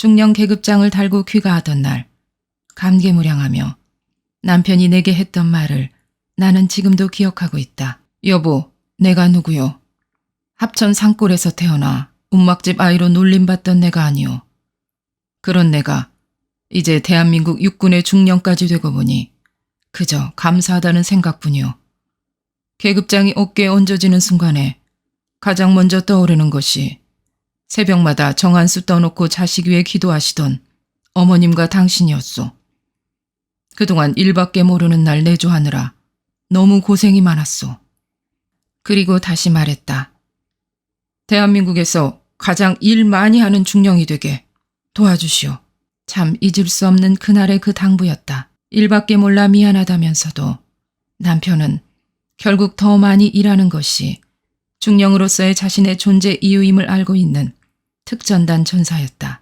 중령 계급장을 달고 귀가하던 날 감개무량하며 남편이 내게 했던 말을 나는 지금도 기억하고 있다. 여보, 내가 누구요? 합천 산골에서 태어나 움막집 아이로 놀림받던 내가 아니오. 그런 내가 이제 대한민국 육군의 중령까지 되고 보니 그저 감사하다는 생각뿐이오. 계급장이 어깨에 얹어지는 순간에 가장 먼저 떠오르는 것이 새벽마다 정한수 떠놓고 자식 위해 기도하시던 어머님과 당신이었소. 그동안 일밖에 모르는 날 내조하느라 너무 고생이 많았소. 그리고 다시 말했다. 대한민국에서 가장 일 많이 하는 중령이 되게 도와주시오. 참 잊을 수 없는 그날의 그 당부였다. 일밖에 몰라 미안하다면서도 남편은 결국 더 많이 일하는 것이 중령으로서의 자신의 존재 이유임을 알고 있는 특전단 전사였다.